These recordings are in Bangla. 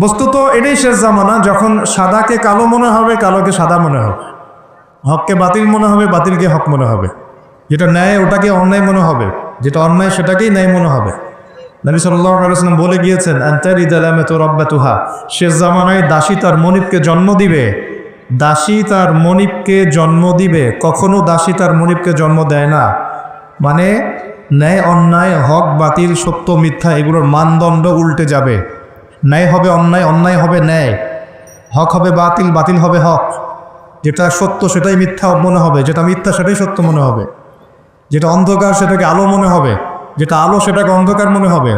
বস্তুত এটাই শেষ জামানা, যখন সাদাকে কালো মনে হবে, কালোকে সাদা মনে হবে। হককে বাতিল মনে হবে, বাতিলকে হক মনে হবে। যেটা ন্যায়, ওটাকে অন্যায় মনে হবে। যেটা অন্যায়, সেটাকেই ন্যায় মনে হবে। নবী সাল্লাম বলে গিয়েছেন, আন্তারি দালামে তো রব্বা তুহা শেষ জামানায় দাসী তার মনিবকে জন্ম দিবে। দাসী তার মনিবকে জন্ম দিবে। কখনো দাসী তার মনিবকে জন্ম দেয় না। মানে ন্যায়, অন্যায়, হক, বাতিল, সত্য, মিথ্যা, এগুলোর মানদণ্ড উল্টে যাবে। ন্যায় হবে অন্যায় অন্যায় হবে ন্যায়। হক হবে বাতিল বাতিল হবে হক। যেটা সত্য সেটাই মিথ্যা মনে হবে, যেটা মিথ্যা সেটাই সত্য মনে হবে। যেটা অন্ধকার সেটাকে আলো মনে হবে, যেটা আলো সেটাকে অন্ধকার মনে হবে।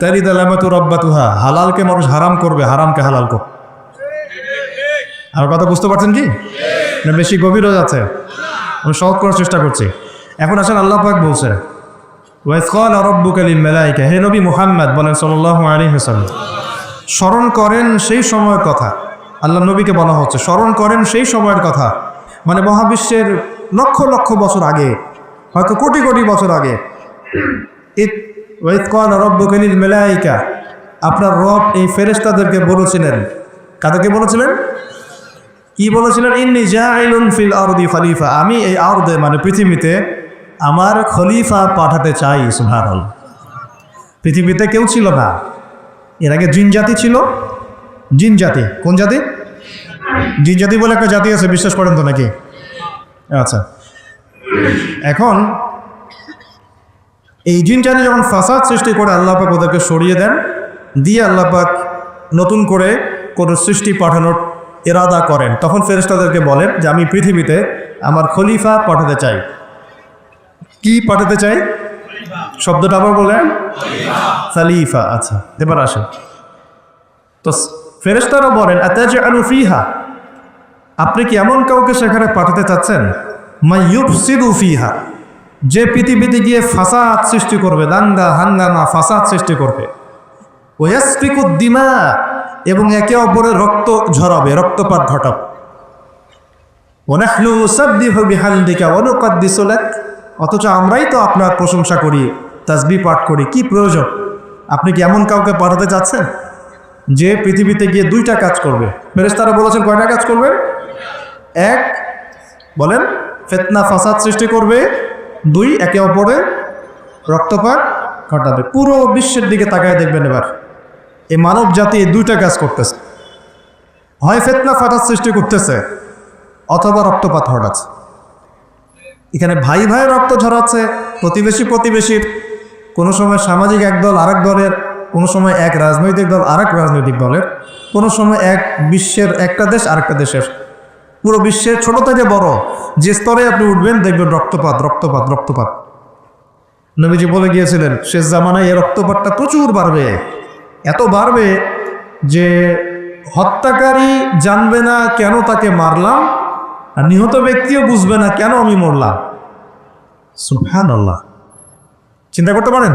তারিদ আলামাতু রব্বাতুহা, হালালকে মানুষ হারাম করবে, হারামকে হালাল করবে। আমার কথা বুঝতে পারছেন কি? না, বেশি গভীর হয়ে যাচ্ছে। আমি সহজ করার চেষ্টা করছি। এখন আসেন আল্লাহ পাক বলছে ওয়াইসকাল রব্বুকালিল মেলাইকা হে নবী মুহাম্মদ বলেন সাল্লাল্লাহু আলাইহি ওয়াসাল্লাম। স্মরণ করেন সেই সময়ের কথা। আল্লাহ নবীকে বলা হচ্ছে, স্মরণ করেন সেই সময়ের কথা। মানে মহাবিশ্বের লক্ষ লক্ষ বছর আগে, হয়তো কোটি কোটি বছর আগে। ওয়াইসকাল রব্বুকালিল মেলাইকা, আপনার রব এই ফেরেশতাদেরকে বলেছিলেন। কাদেরকে বলেছিলেন? কি বলেছিলেন? ইন্নি জাইলুন ফিল আরদি খলিফা। আমি এই আরদে মানে পৃথিবীতে আমার খলিফা পাঠাতে চাই সুহারল পৃথিবীতে কেউ ছিল না। এর আগে জিন জাতি ছিল? জিন জাতি। কোন জাতি? জিন জাতি বলে একটা জাতি আছে, বিশ্বাস করেন তো নাকি? আচ্ছা। এখন এই জিন জাতি যখন ফাসাদ সৃষ্টি করে আল্লাপাক ওদেরকে সরিয়ে দেন, দিয়ে আল্লাপাক নতুন করে কোনো সৃষ্টি পাঠানোর এরাদা করেন। তখন ফেরেশতাদেরকে বলেন যে, আমি পৃথিবীতে আমার খলিফা পাঠাতে চাই। কি পাঠাতে চাই? শব্দটা আবার বলেন। খালিফা আচ্ছা এবার আসেন। তো ফেরেশতারা বলেন আতাজে আলু ফিহা? আপনি কি এমন কাউকে সেখানে পাঠাতে চাচ্ছেন? মাইয়ুব সিদু ফিহা। যে পৃথিবীতে গিয়ে ফাসাদ সৃষ্টি করবে দাঙ্গা হাঙ্গামা ফাসাদ সৃষ্টি করবে। ওয়াসফিকুদ্দিমা এবং একে অপরের রক্ত ঝরাবে রক্তপাত ঘটাবে। ওনাহলু সাব্দিহু লাক। অথচ আমরাই তো আপনার প্রশংসা করি। তাসবিহ পাঠ করি, কি প্রয়োজন? আপনি কি এমন কাউকে পাঠাতে চাচ্ছেন যে পৃথিবীতে গিয়ে দুইটা কাজ করবে? ফেরেশতারা বলেছেন, কয়টা কাজ করবে? এক, বলেন, ফেতনা, ফাসাদ সৃষ্টি করবে, দুই, একে অপরের রক্তপাত ঘটাবে। পুরো বিশ্বের দিকে তাকায় দেখবেন এবার। এই মানব জাতি এই দুইটা কাজ করতেছে। হয় ফেতনা ফাটার সৃষ্টি করতেছে, অথবা রক্তপাত ঘটাচ্ছে। এখানে ভাই ভাই রক্ত ঝরাচ্ছে, প্রতিবেশী প্রতিবেশীর কোনো সময় সামাজিক এক দল আরেক দলের, কোনো সময় এক রাজনৈতিক দল আরেক রাজনৈতিক দলের, কোনো সময় এক বিশ্বের একটা দেশ আরেকটা দেশের। পুরো বিশ্বের ছোট থেকে বড় যে স্তরে আপনি উঠবেন দেখবেন রক্তপাত রক্তপাত রক্তপাত। নবীজি বলে গিয়েছিলেন, শেষ জামানায় এই রক্তপাতটা প্রচুর বাড়বে। এত বাড়বে যে হত্যাকারী জানবে না কেন তাকে মারলাম আর নিহত ব্যক্তিও বুঝবে না কেন আমি মরলাম। সুফহান আল্লাহ চিন্তা করতে পারেন?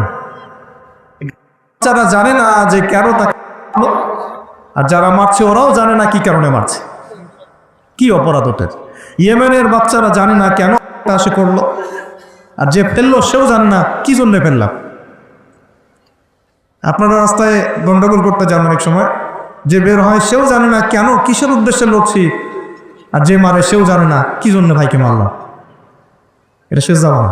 যারা জানে না যে কেন তাকে আর যারা মারছে, ওরাও জানে না কি কারণে মারছে। কি অপরাধ ওটার ইয়েমেনের বাচ্চারা জানে না কেন সে করল, আর যে ফেলল, সেও জানে না কি জন্য ফেললাম আপনারা রাস্তায় গন্ডগোল করতে যান অনেক সময়। যে বের হয়, সেও জানে না কেন, কিসের উদ্দেশ্যে লড়ছি, আর যে মারে, সেও জানে না কি জন্য ভাইকে মারলাম এটা শেষ যাওয়া না।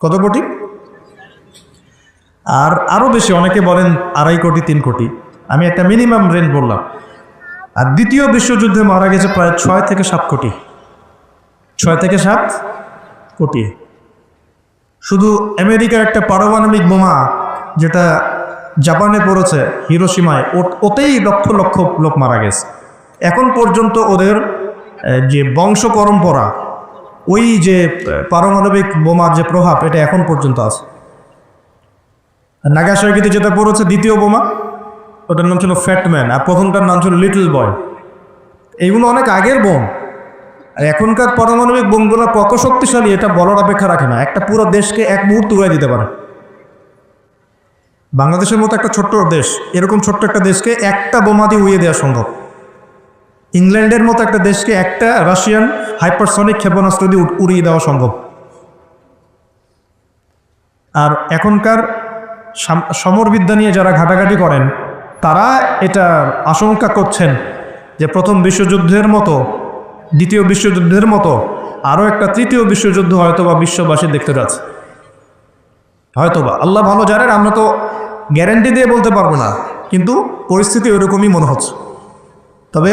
কত কোটি? আর আরও বেশি, অনেকে বলেন আড়াই কোটি, তিন কোটি। আমি একটা মিনিমাম রেঞ্জ বললাম। আর দ্বিতীয় বিশ্বযুদ্ধে মারা গেছে প্রায় ছয় থেকে সাত কোটি। ছয় থেকে সাত কোটি। শুধু আমেরিকার একটা পারমাণবিক বোমা যেটা জাপানে পড়েছে হিরোসীমায় ওতেই লক্ষ লক্ষ লোক মারা গেছে। এখন পর্যন্ত ওদের যে বংশ পরম্পরা ওই যে পারমাণবিক বোমার যে প্রভাব, এটা এখন পর্যন্ত আছে। নাগাসাকিতে যেটা পড়েছে, দ্বিতীয় বোমা, ওটার নাম ছিল ফ্যাটম্যান আর প্রথমটার নাম ছিল লিটল বয় এইগুলো অনেক আগের বোম। আর এখনকার পারমাণবিক বোমগুলো কত শক্তিশালী, এটা বলার অপেক্ষা রাখে না। একটা পুরো দেশকে এক মুহূর্ত উড়াই দিতে পারে। বাংলাদেশের মতো একটা ছোট্ট দেশ, এরকম ছোট্ট একটা দেশকে একটা বোমা দিয়ে উড়িয়ে দেওয়া সম্ভব। ইংল্যান্ডের মতো একটা দেশকে একটা রাশিয়ান হাইপারসনিক ক্ষেপণাস্ত্র দিয়ে উড়িয়ে দেওয়া সম্ভব। আর এখনকার সমরবিদ্যা নিয়ে যারা ঘাটাঘাটি করেন, তারা এটা আশঙ্কা করছেন যে প্রথম বিশ্বযুদ্ধের মতো, দ্বিতীয় বিশ্বযুদ্ধের মতো, আরও একটা তৃতীয় বিশ্বযুদ্ধ হয়তোবা বিশ্ববাসী দেখতে যাচ্ছে। হয়তোবা, আল্লাহ ভালো জানেন, আমরা তো গ্যারেন্টি দিয়ে বলতে পারব না, কিন্তু পরিস্থিতি ওরকমই মনে হচ্ছে। তবে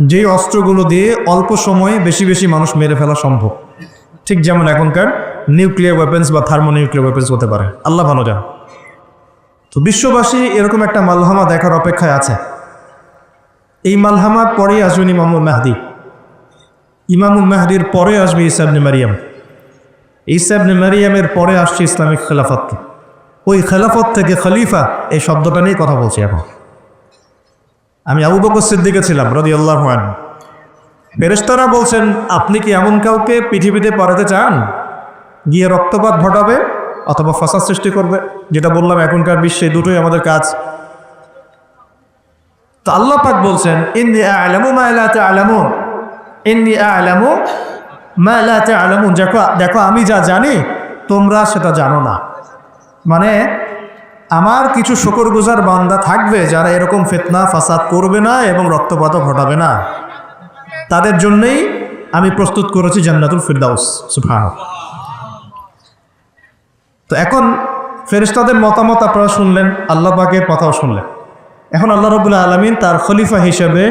যেই অস্ত্রগুলো দিয়ে অল্প সময়ে বেশি বেশি মানুষ মেরে ফেলা সম্ভব। ঠিক যেমন এখনকার নিউক্লিয়ার ওয়েপেন্স বা থার্মো নিউক্লিয়ার ওয়েপেন্স হতে পারে। আল্লাহ ভালো জান তো বিশ্ববাসী এরকম একটা মালহামা দেখার অপেক্ষায় আছে। এই মালহামার পরেই আসবেন ইমামুল মেহদি। ইমামুল মেহদির পরে আসবে ইসাবনে মারিয়াম। ইসাবনে মারিয়ামের পরে আসছে ইসলামিক খেলাফত। ওই খেলাফত থেকে খলিফা এই শব্দটা নিয়ে কথা বলছি এখন। আমি আবু বকর সিদ্দিকে ছিলাম রদি আল্লাহ ফেরেস্তারা বলছেন, আপনি কি এমন কাউকে পৃথিবীতে পাঠাতে চান? গিয়ে রক্তপাত ঘটাবে অথবা ফাসাদ সৃষ্টি করবে? যেটা বললাম, এখনকার বিশ্বে দুটোই আমাদের কাজ। তো আল্লাহ বলছেন, ইন্নি আলামু মা লা ইন্নি আলামু মা লা দেখো দেখো, আমি যা জানি, তোমরা সেটা জানো না। মানে আমার কিছু শুকরগুজার বান্দা থাকবে যারা এরকম ফেতনা, ফাসাদ করবে না এবং রক্তপাতও ঘটাবে না। তাদের জন্যই আমি প্রস্তুত করেছি জান্নাতুল ফিরদাউস। সুফান তো এখন ফেরেশতাদের মতামত আপনারা শুনলেন, আল্লাহ পাকের কথাও শুনলেন। এখন আল্লাহ রবুল্লা আলমিন তার খলিফা হিসেবে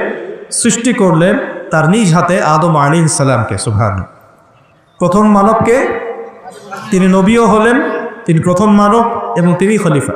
সৃষ্টি করলেন তার নিজ হাতে আদম আলী ইসালামকে সুভান প্রথম মানবকে তিনি নবীও হলেন, তিনি প্রথম মানব এবং তিনি খলিফা।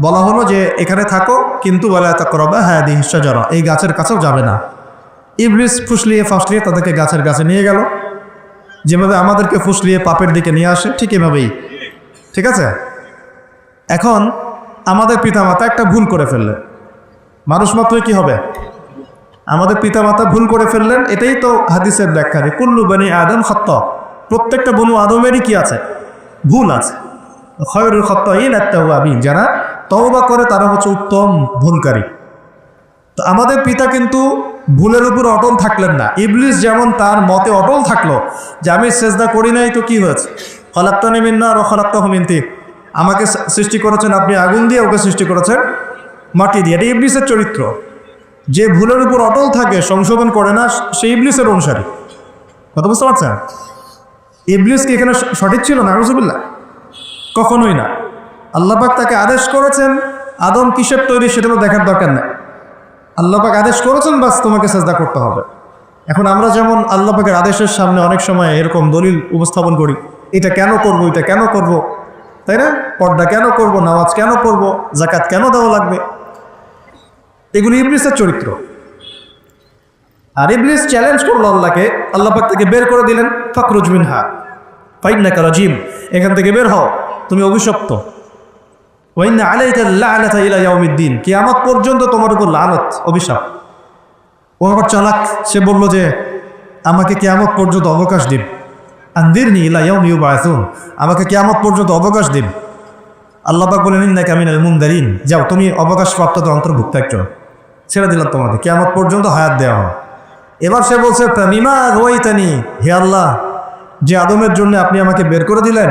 বলা হলো যে, এখানে থাকো, কিন্তু বলে তা করবা হ্যাঁ দি জরা এই গাছের কাছেও যাবে না। ইবলিস ফুসলিয়ে ফাসলিয়ে তাদেরকে গাছের কাছে নিয়ে গেল। যেভাবে আমাদেরকে ফুসলিয়ে পাপের দিকে নিয়ে আসে, ঠিক এভাবেই। ঠিক আছে? এখন আমাদের পিতামাতা একটা ভুল করে ফেললেন। মানুষ মাত্রই কি হবে? আমাদের পিতামাতা ভুল করে ফেললেন, এটাই তো হাদিসের ব্যাখ্যা রে কুল্লু বানি আদম খত্ত। প্রত্যেকটা বনু আদমেরই কি আছে? ভুল আছে। খয়রুল খত্ত ইন আবিন যারা তওবা করে তারা হচ্ছে উত্তম ভুলকারী। তো আমাদের পিতা কিন্তু ভুলের উপর অটল থাকলেন না। ইবলিস যেমন তার মতে অটল থাকল যে আমি সেজদা করি নাই, তো কি হয়েছে? ফলাক্তানি মিন্না আর ফলাক্তা হমিন্তি আমাকে সৃষ্টি করেছেন, আপনি আগুন দিয়ে ওকে সৃষ্টি করেছেন, মাটি দিয়ে। এটা ইবলিসের চরিত্র। যে ভুলের উপর অটল থাকে, সংশোধন করে না সেই ইবলিসের অনুসারী। কথা বুঝতে পারছেন? ইবলিস কি এখানে সঠিক ছিল না রসুবিল্লা কখনোই না। আল্লাপাক তাকে আদেশ করেছেন, আদম কিসের তৈরি সেটা তো দেখার দরকার নেই। আল্লাপাক আদেশ করেছেন, বাস তোমাকে চেষ্টা করতে হবে। এখন আমরা যেমন আল্লাপাকের আদেশের সামনে অনেক সময় এরকম দলিল উপস্থাপন করি, এটা কেন করব, এটা কেন করব, তাই না? পর্দা কেন করব, নামাজ কেন করব জাকাত কেন দেওয়া লাগবে? এগুলি ইবলিসের চরিত্র। আর ইবলিস চ্যালেঞ্জ করল আল্লাহকে আল্লাহ পাক থেকে বের করে দিলেন ফখরুজ মিনহা, ফাইন্নাকা রাজিম, এখান থেকে বের হও, তুমি অভিশপ্ত। ওয়াইন্না আলাইকা লাআনাতা ইলা ইয়াউমিদ্দিন। কিয়ামত পর্যন্ত তোমার উপর লানত, অভিশাপ। ও আবার চালাক, সে বলল যে, আমাকে কিয়ামত পর্যন্ত অবকাশ দিন। আন্দিরনি ইলা ইয়াউমি ইউবাআসুন আমাকে কিয়ামত পর্যন্ত অবকাশ দিন। আল্লাহ পাক বলেন, ইন্নাকা মিনাল মুনদারিন। যাও, তুমি অবকাশ প্রাপ্তদের অন্তর্ভুক্ত একজন। ছেড়ে দিলাম তোমাকে কিয়ামত পর্যন্ত হায়াত দেওয়া হয় এবার সে বলছে মিমা রোয়াইতানি? হে আল্লাহ, যে আদমের জন্য আপনি আমাকে বের করে দিলেন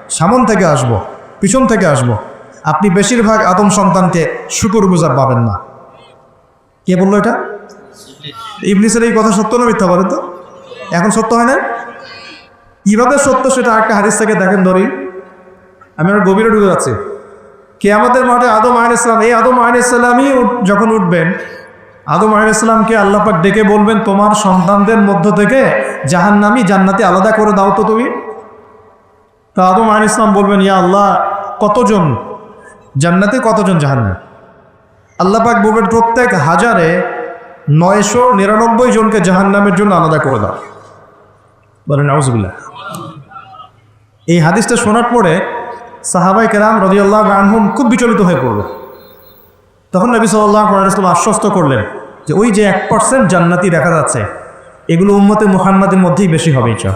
সামন থেকে আসব, পিছন থেকে আসব। আপনি বেশিরভাগ আদম সন্তানকে শুকুর গুজার পাবেন না। কে বলল এটা? ইবলিসের এই কথা সত্য না মিথ্যা বলেন তো? এখন সত্য হয় না কীভাবে সত্য সেটা একটা হাদিস থেকে দেখেন ধরি। আমি আমার গভীরে ঢুকে যাচ্ছি। কে আমাদের মাঠে আদম আহ ইসলাম এই আদম আহ ইসলামই যখন উঠবেন, আদম আহ ইসলামকে আল্লাপাক ডেকে বলবেন, তোমার সন্তানদের মধ্য থেকে জাহান্নামি জান্নাতে আলাদা করে দাও তো তুমি। তা আদম আহ ইসলাম বলবেন, ইয়া আল্লাহ, কতজন? জান্নাতে কতজন জাহান্নাম? আল্লাপাক বলবেন, প্রত্যেক হাজারে নয়শো নিরানব্বই জনকে জাহান্নামের জন্য আলাদা করে দাও। বলেন আউজবিল্লা এই হাদিসটা শোনার পরে সাহাবাই কেরাম রদিয়াল্লাহ আনহুম খুব বিচলিত হয়ে পড়ল। তখন নবী সাল্লাহ আলাইসলাম আশ্বস্ত করলেন যে, ওই যে এক পার্সেন্ট জান্নাতি দেখা যাচ্ছে, এগুলো উম্মতে মুহাম্মাদের মধ্যেই বেশি হবে ইচ্ছা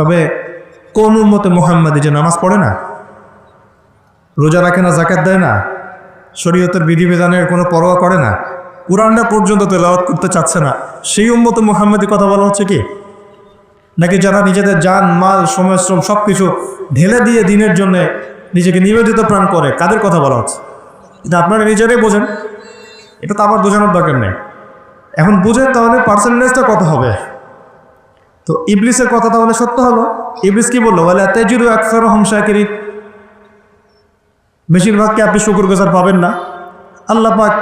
তবে কোন উম্মতে মুহাম্মাদি যে নামাজ পড়ে না? রোজা রাখে না জাকাত দেয় না? শরীয়তের বিধিবিধানের কোনো পরোয়া করে না? কোরআনটা পর্যন্ত তেলাওয়াত করতে চাচ্ছে না? সেই উম্মতে মুহাম্মাদি কথা বলা হচ্ছে কি? নাকি যারা নিজেদের যান মাল সময় শ্রম সব কিছু ঢেলে দিয়ে দিনের জন্য নিজেকে নিবেদিত প্রাণ করে, কাদের কথা বলা হচ্ছে? এটা আপনারা নিজেরাই বোঝেন। এটা তো আমার বোঝানোর দরকার নেই। এখন বুঝেন তাহলে পার্সেন্টেজটা কত হবে? তো ইবলিসের কথা তাহলে সত্য হলো? ইবলিস কি বলল? বলে তেজুরু আকসার হমসাকিরি বেশিরভাগকে আপনি শুকুর গোজার পাবেন না। আল্লাহ পাক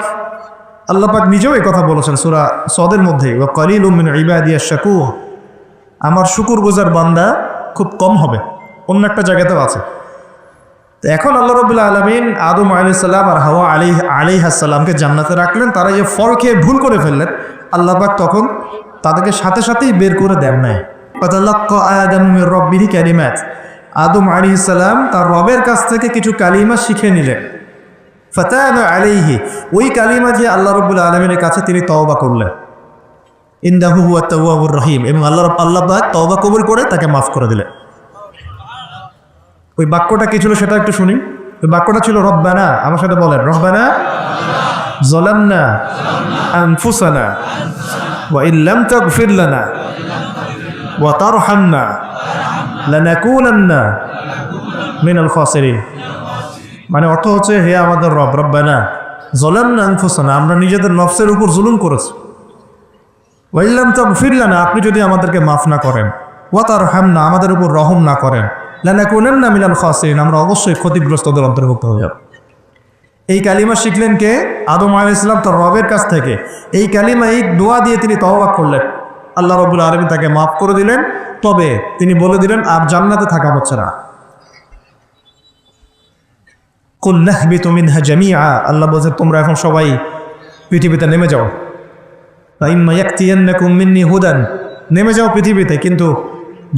আল্লাহ পাক নিজেও এই কথা বলেছেন সুরা সদের মধ্যে কলিল উমিন ইবাদিয়া শাকু আমার শুকুর গুজার বান্দা খুব কম হবে, অন্য একটা জায়গাতেও আছে। তো এখন আল্লাহ রবুল্লা আলমিন আদম আলাইসাল্লাম আর হাওয়া আলী আলী হাসাল্লামকে জান্নাতে রাখলেন। তারা যে ফল খেয়ে ভুল করে ফেললেন। আল্লাহবাক তখন তাদেরকে সাথে সাথেই বের করে দেন নাই। রব্বিহি ক্যালিম্যাত আদম আলী ইসাল্লাম তার রবের কাছ থেকে কিছু কালিমা শিখে নিলেন। ফতাহ আলিহি ওই কালিমা যে আল্লাহ রবুল্লা আলমিনের কাছে তিনি তওবা করলেন। ইন্দাহু হুয়া তাওয়াবুর রহিম এবং আল্লাহ আল্লাহ তওবা কবুল করে তাকে মাফ করে দিলেন। ওই বাক্যটা কি ছিল সেটা একটু শুনি। ওই বাক্যটা ছিল রব্বানা আমার সাথে বলেন রব্বানা জলামনা আনফুসানা। ওয়া ইল্লাম তাগফির লানা ওয়া তারহামনা লানাকুনান্না মিনাল খাসিরিন। মানে অর্থ হচ্ছে হে আমাদের রব, রব্বানা, জলামনা আনফুসানা, আমরা নিজেদের নফসের উপর জুলুম করেছি। ওয়াইল্লাম তো ফিরলানা আপনি যদি আমাদেরকে মাফ না করেন, ওয়া তার হাম না আমাদের উপর রহম না করেন লানা কোনেন না মিলাল খাসিন আমরা অবশ্যই ক্ষতিগ্রস্তদের অন্তর্ভুক্ত হয়ে যাব। এই কালিমা শিখলেন কে? আদম আল ইসলাম তার রবের কাছ থেকে। এই কালিমা, এই দোয়া দিয়ে তিনি তহবাক করলেন। আল্লাহ রবুল আলমী তাকে মাফ করে দিলেন। তবে তিনি বলে দিলেন, আর জান্নাতে থাকা হচ্ছে না। জামিয়া আল্লাহ বলছে, তোমরা এখন সবাই পৃথিবীতে নেমে যাও। মিন্নি হুদান। নেমে যাও পৃথিবীতে, কিন্তু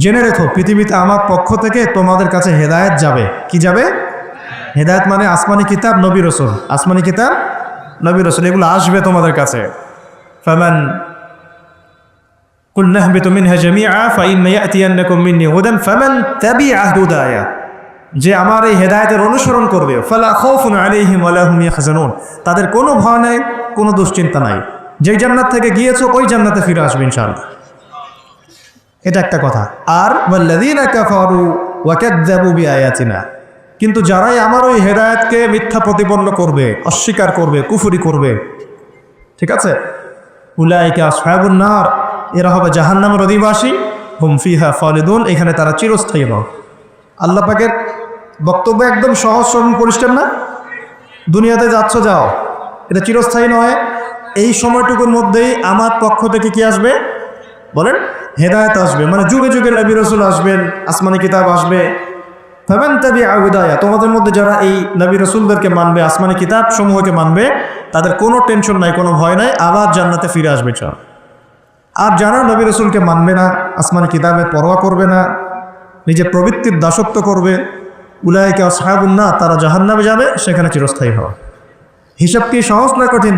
জেনে রেখো, পৃথিবীতে আমার পক্ষ থেকে তোমাদের কাছে হেদায়েত যাবে। কি যাবে? হেদায়েত মানে আসমানি কিতাব নবী রসুল আসমানি কিতাব নবী রসুল এগুলো আসবে তোমাদের কাছে ফামান قل نهبط منها جميعا فإما يأتينكم مني هدى فمن تبع هدايا যে আমার এই হেদায়তের অনুসরণ করবে ফালা খৌফুন আলাইহিম ওয়ালা হুম ইয়াহজানুন তাদের কোনো ভয় নাই কোনো দুশ্চিন্তা নাই যেই জান্নাত থেকে গিয়েছো ওই জান্নাতে ফিরে আসবে ইনশাআল্লাহ এটা একটা কথা আর ওয়াল্লাযীনা কাফারু ওয়া কাযযাবু বিআয়াতিনা কিন্তু যারাই আমার ওই হেদায়েতকে মিথ্যা প্রতিপন্ন করবে, অস্বীকার করবে, কুফুরি করবে, ঠিক আছে? উলাইকা আসহাবুন নার, এরা হবে জাহান্নামের অধিবাসী, হুম ফিহা খালিদুন, এখানে তারা চিরস্থায়ী হবে আল্লাহ পাকের বক্তব্য একদম সহজ, সরল, পরিষ্কার না? দুনিয়াতে যাচ্ছ, যাও। এটা চিরস্থায়ী নয়। এই সময়টুকুর মধ্যেই আমার পক্ষ থেকে কি আসবে? বলেন, হেদায়ত আসবে। মানে যুগে যুগে নবী রসুল আসবেন, আসমানি কিতাব আসবে ফামান তাবি আউদায়া তোমাদের মধ্যে যারা এই নবী রসুলদেরকে মানবে, আসমানি কিতাব সমূহকে মানবে, তাদের কোনো টেনশন নাই, কোনো ভয় নাই, আবার জান্নাতে ফিরে আসবে, চল। আর যারা নবী রসুলকে মানবে না, আসমানি কিতাবের পরোয়া করবে না, নিজের প্রবৃত্তির দাসত্ব করবে উলায়কে সাহাবুন না তারা জাহান্নামে যাবে, সেখানে চিরস্থায়ী হওয়া। হিসাব কি সহজ না কঠিন?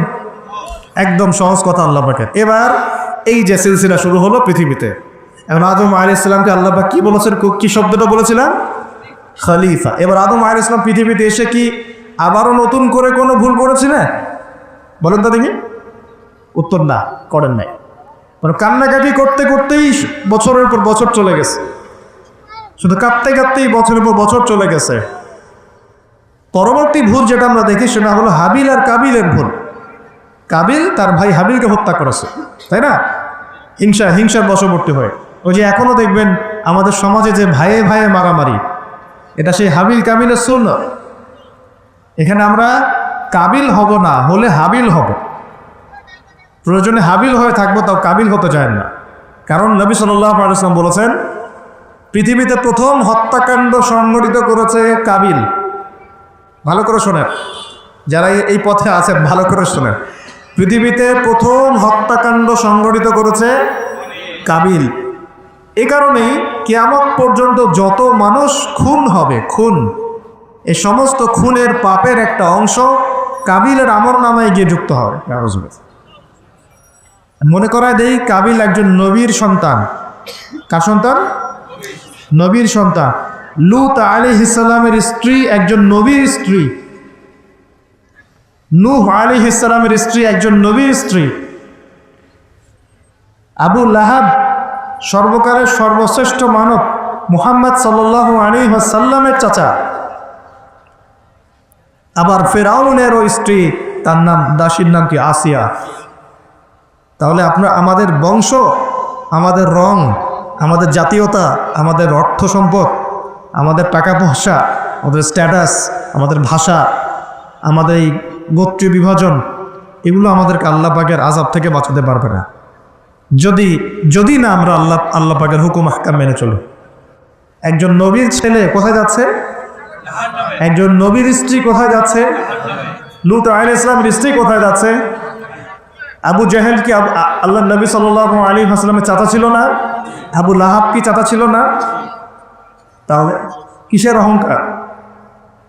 একদম সহজ কথা আল্লাহ এবার এই যে সিলসিলা শুরু হলো পৃথিবীতে। এখন আদম আলী ইসলামকে আল্লাহ কি বলেছেন, কি শব্দটা বলেছিলাম খলিফা। এবার আদম আলী ইসলাম পৃথিবীতে এসে কি আবারও নতুন করে কোনো ভুল করেছিলেন বলেন তো দেখি। উত্তর না, করেন নাই। মানে কান্নাকাটি করতে করতেই বছরের পর বছর চলে গেছে। শুধু কাঁদতে কাঁদতেই বছরের পর বছর চলে গেছে। পরবর্তী ভুল যেটা আমরা দেখি সেটা হলো হাবিল আর কাবিলের ভুল। কাবিল তার ভাই হাবিলকে হত্যা করেছে, তাই না? হিংসা, হিংসার বশবর্তী হয়ে। ওই যে এখনও দেখবেন আমাদের সমাজে যে ভাইয়ে ভাইয়ে মারামারি এটা সেই হাবিল কাবিলের শূন্য এখানে আমরা কাবিল হব না, হলে হাবিল হব। প্রয়োজনে হাবিল হয়ে থাকব, তাও কাবিল হতে চায় না। কারণ নবী আলাইসলাম বলেছেন, পৃথিবীতে প্রথম হত্যাকাণ্ড সংগঠিত করেছে কাবিল। ভালো করে শোনেন। যারা এই পথে আছেন, ভালো করে শোনেন। পৃথিবীতে প্রথম হত্যাকাণ্ড সংগঠিত করেছে কাবিল। এ কারণেই কেয়ামত পর্যন্ত যত মানুষ খুন হবে, খুন। এ সমস্ত খুনের পাপের একটা অংশ কাবিলের আমর নামায় গিয়ে যুক্ত হবে মনে করায় দেই, কাবিল একজন নবীর সন্তান। কার সন্তান? নবীর সন্তান। লুত আলী ইসালামের স্ত্রী একজন নবীর স্ত্রী। নূহ আলী ইসালামের স্ত্রী একজন নবীর স্ত্রী। আবু লাহাব সর্বকালের সর্বশ্রেষ্ঠ মানব মুহাম্মদ সাল্লাহ আলী সাল্লামের চাচা। আবার ফেরাউনেরও স্ত্রী, তার নাম দাসীর নাম কি? আসিয়া। তাহলে আপনার, আমাদের বংশ, আমাদের রং, আমাদের জাতীয়তা, আমাদের অর্থ সম্পদ, আমাদের টাকা পয়সা, আমাদের স্ট্যাটাস আমাদের ভাষা, আমাদের এই গোত্রীয় বিভাজন, এগুলো আমাদেরকে আল্লাহ পাকের আজাব থেকে বাঁচাতে পারবে না। যদি যদি না আমরা আল্লাহ আল্লাহ পাকের হুকুম হাক্কাম মেনে চলি একজন নবীর ছেলে কোথায় যাচ্ছে? একজন নবীর স্ত্রী কোথায় যাচ্ছে? লুত আল ইসলামের স্ত্রী কোথায় যাচ্ছে? আবু জাহেল কি আল্লাহ নবী সাল আলী হাসলামের চাচা ছিল না? আবু লাহাব কি চাচা ছিল না? তাহলে কিসের অহংকার?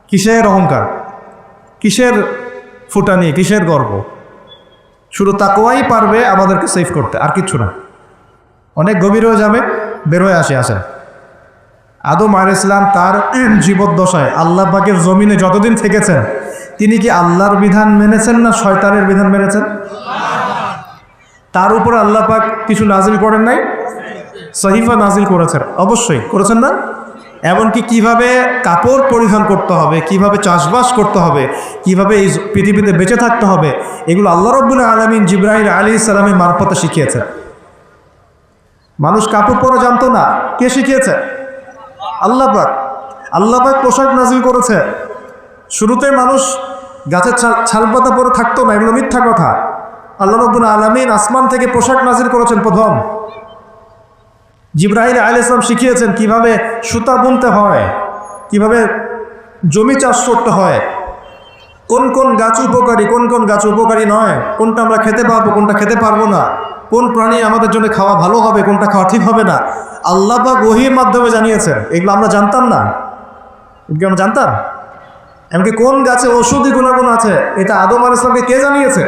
কিসের অহংকার? কিসের ফুটানি? কিসের গর্ব? শুধু তাকোয়াই পারবে আমাদেরকে সেভ করতে, আর কিচ্ছু না। অনেক গভীর হয়ে যাবে বের হয়ে আসে। আসেন আদম আর ইসলাম তার জীবদ্দশায় আল্লাহ পাকের জমিনে যতদিন থেকেছেন, তিনি কি আল্লাহর বিধান মেনেছেন না শয়তানের বিধান মেনেছেন? তার উপর আল্লাহ পাক কিছু নাজিল করেন নাই? সহিফা নাজিল করেছেন। অবশ্যই করেছেন না? এমনকি কীভাবে কাপড় পরিধান করতে হবে, কীভাবে চাষবাস করতে হবে, কীভাবে এই পৃথিবীতে বেঁচে থাকতে হবে, এগুলো আল্লাহ রব্বুল আলমিন জিব্রাহিম আলী ইসলামের মারফতে শিখিয়েছেন। মানুষ কাপড় পরা জানতো না, কে শিখিয়েছে? আল্লাহ পাক। আল্লাহ পাক পোশাক নাজিল করেছে। শুরুতে মানুষ গাছের ছাল ছালপাতা পরে থাকতো না, এগুলো মিথ্যা কথা। আল্লাহ রব্বুল আলমিন আসমান থেকে পোশাক নাজিল করেছেন প্রথম। জিব্রাহিম আল ইসলাম শিখিয়েছেন কীভাবে সুতা বুনতে হয়, কীভাবে জমি চাষ করতে হয়, কোন কোন গাছ উপকারী, কোন কোন গাছ উপকারী নয়, কোনটা আমরা খেতে পারব, কোনটা খেতে পারব না, কোন প্রাণী আমাদের জন্য খাওয়া ভালো হবে, কোনটা খাওয়া ঠিক হবে না, আল্লাহ বা গহির মাধ্যমে জানিয়েছেন। এগুলো আমরা জানতাম না। এগুলো আমরা জানতাম? এমনকি কোন গাছে ওষুধি গুণাগুণ আছে? এটা আদম আল ইসলামকে কে জানিয়েছে?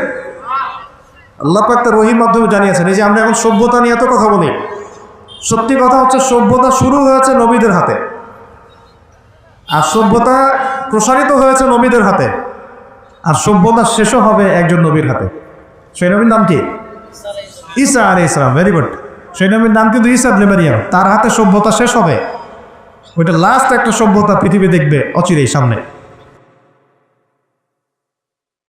আল্লাহ পাক তার রহির মাধ্যমে জানিয়েছেন। এই যে আমরা এখন সভ্যতা নিয়ে এত কথা বলি সত্যি কথা হচ্ছে, সভ্যতা শুরু হয়েছে নবীদের হাতে। আর সভ্যতা প্রসারিত হয়েছে নবীদের হাতে। আর সভ্যতা শেষও হবে একজন নবীর হাতে। সেই নবীর নাম কি? ঈসা আলী ইসলাম ভেরি গুড সেই নবীর নাম কিন্তু ঈসা আবনে তার হাতে সভ্যতা শেষ হবে। ওইটা লাস্ট একটা সভ্যতা পৃথিবী দেখবে অচিরেই সামনে।